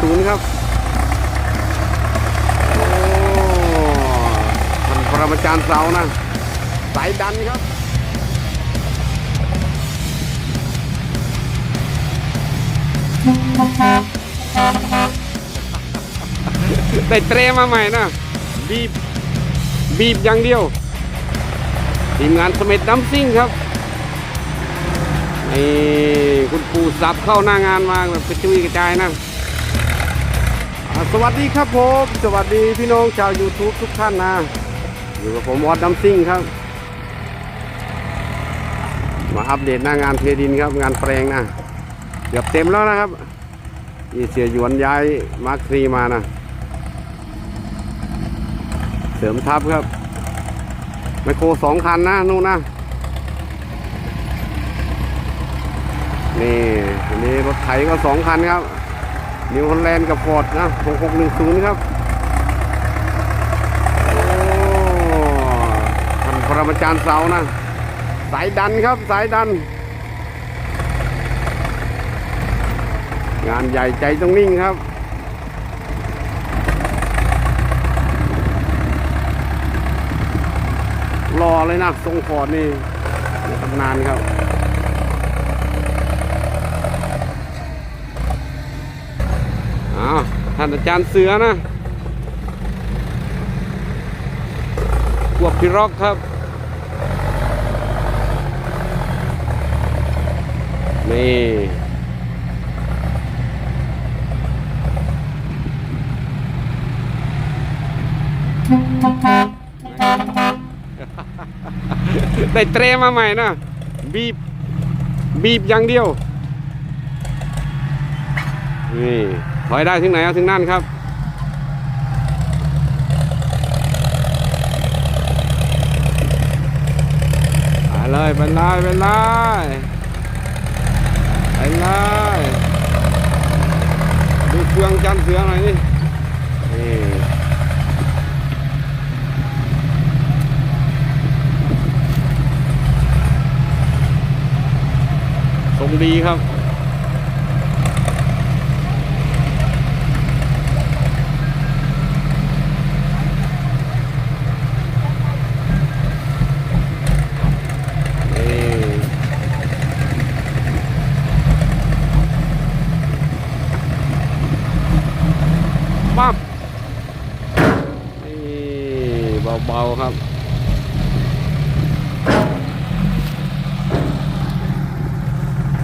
610ครับโอ้ท่านปรมาจารย์เสานะสายดันครับได้เตรมาใหม่นะบีบบีบอย่างเดียว ทีมงานสม็ดดัมซิ่งครับนี่คุณปู่สับเข้าหน้างานมาแบบกระจุยกระจายนะ สวัสดีครับผมสวัสดีพี่น้องชาว YouTube ทุกท่านนะ อยู่กับผมวอดดัมซิ่งครับ มาอัปเดตหน้างานเทดินครับงานแปลงนะเกือบเต็มแล้วนะครับนี่เสียหยวนย้ายมาครีมานะเสริมทับครับไมโครสองคันนะนู่นนะนี่อันนี้รถไถก็สองคันครับ นิวฮอลแลนด์กับฟอร์ดนะ6610ครับโอ้ท่านปรมาจารย์เสานะ สายดันครับสายดัน งานใหญ่ใจต้องนิ่งครับรอเลยนะทรงฟอร์ดนี่ตำนานครับ อ้าว ท่านอาจารย์เสือนะพวกพี่ร็อกครับ นี่ได้เตรมาใหม่นะบีบ บีบอย่างเดียว นี่ ถอยได้ถึงไหนเอาถึงนั่นครับไปเลยไปเลยไปเลยไปเลยดูเครื่องจันเสือหน่อยนี่นี่ทรงดีครับ นี่ปั๊บนี่เบาๆครับ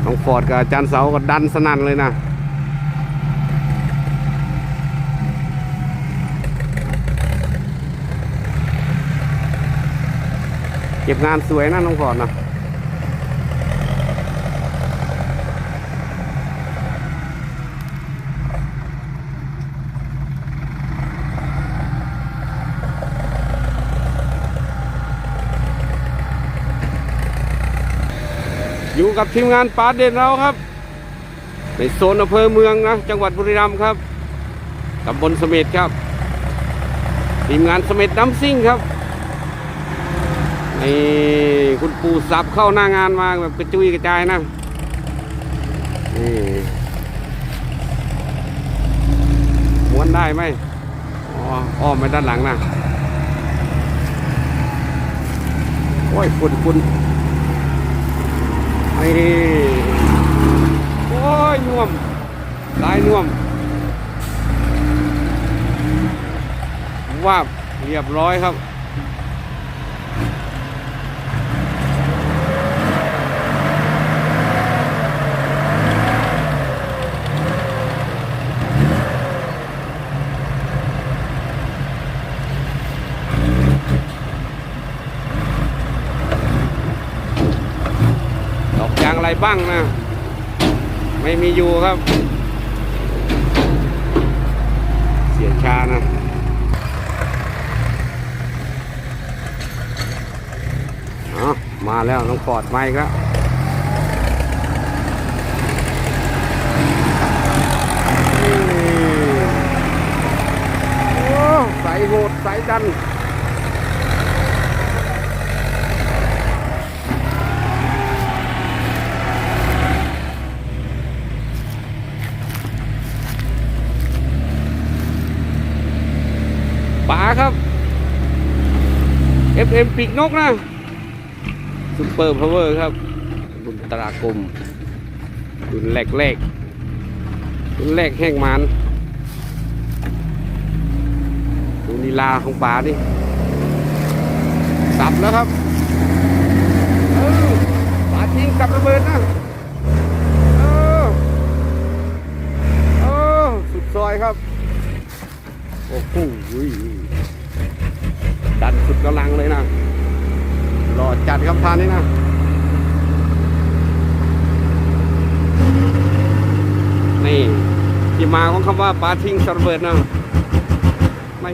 น้อง ฟอร์ดกับอาจารย์เสาก็ดันสนั่นเลยนะเก็บงานสวยนะน้องฟอร์ดนะ อยู่กับทีมงานป่าเด่นเราครับ ในโซนอำเภอเมืองนะ จังหวัดบุรีรัมย์ครับตำบลสม็ดครับ ทีมงานสม็ดดัมซิ่งครับนี่คุณปู่สับเข้าหน้างานมาแบบกระจุยกระจายนะนี่ม้วนได้ไหมอ๋ออ้อมไปด้านหลังนะ โอ้ยฝุ่นฝุ่น ไอ้โอ้ยน่วมลายน่วมว่าเรียบร้อยครับ ด อะไรบ้างนะ ไม่มีอยู่ครับ เสียชานะมาแล้วน้องปอดมาอีกแล้วนี่โอ้ใสโหดใสดัน ครับ FM ปีกนกนะซุปเปอร์พาวเวอร์ครับ บุญตรากรมรุ่นแรกแรกๆรุ่นแรกแห้งมันดูลีลาของป่านี่สับแล้วครับป่าทิ้งกับระเบิดนะเออเออสุดซอยครับ โอ้โห ดันสุดกำลังเลยนะรอจัดครับทานนี้นะนี่ที่มาของคำว่าปาทิ้งสรเบิดนะไม่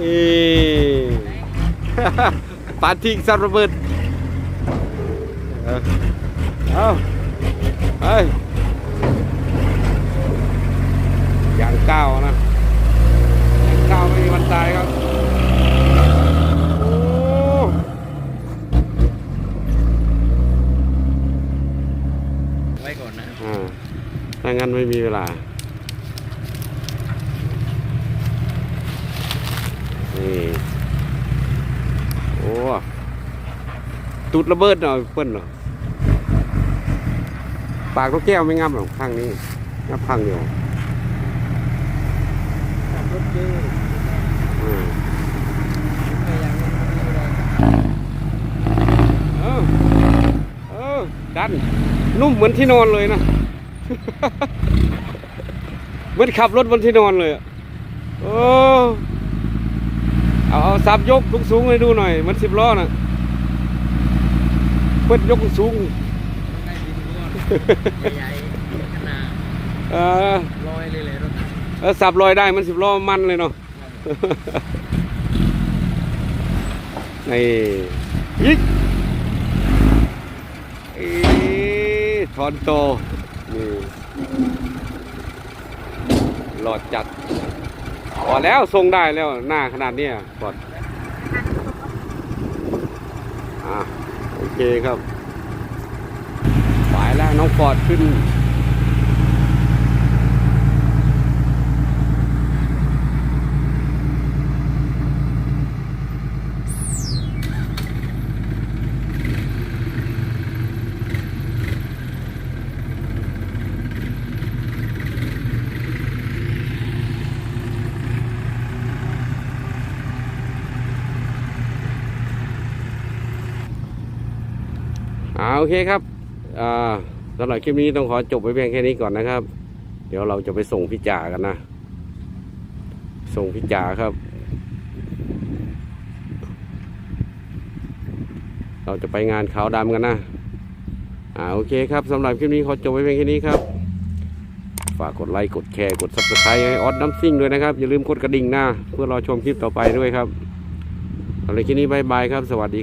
ปาทิ้งสรเบิดเออเอาเฮ้ยอย่างก้าวนะอย่างก้าวไม่มีวันตายครับ โอ้ ไว้ก่อนนะครับ อ่าถ้างั้นไม่มีเวลา นี่ โอ้ ตุดระเบิดหน่อยเปิ้ลเหรอปากนกแก้วไม่งับหรอกข้างนี้งับข้างเดียวขับรถเยอะอืมพยายามไม่มีอะไรเออเออดันนุ่มเหมือนที่นอนเลยนะ เหมือนขับรถบนที่นอนเลยอะโอ้เอาเอาสับยกสูงๆให้ดูหน่อยเหมันสิบล้อน่ะเพิ่นยกสูงใหญ่ขนาดเออลอยเลยเลยรถเออสับลอยได้มันสิบล้อมันเลยเนาะนี่ยิกอีทอนโต นี่หลอดจัดพอแล้วทรงได้แล้วหน้าขนาดนี้ยกดอะโอเคครับไปแล้วน้องฟอดขึ้น อาโอเคครับสำหรับคลิปนี้ต้องขอจบไว้เพียงแค่นี้ก่อนนะครับ เดี๋ยวเราจะไปส่งพี่จ่ากันนะ ส่งพี่จ่าครับ เราจะไปงานขาวดำกันนะอ่าโอเคครับสำหรับคลิปนี้ขอจบไว้เพียงแค่นี้ครับ ฝากกดไลค์กดแชร์กด subscribe ให้ออดน้ำซิ่งด้วยนะครับ อย่าลืมกดกระดิ่งหน้า เพื่อรอชมคลิปต่อไปด้วยครับสำหรับคลิปนี้บายบายครับ สวัสดีครับ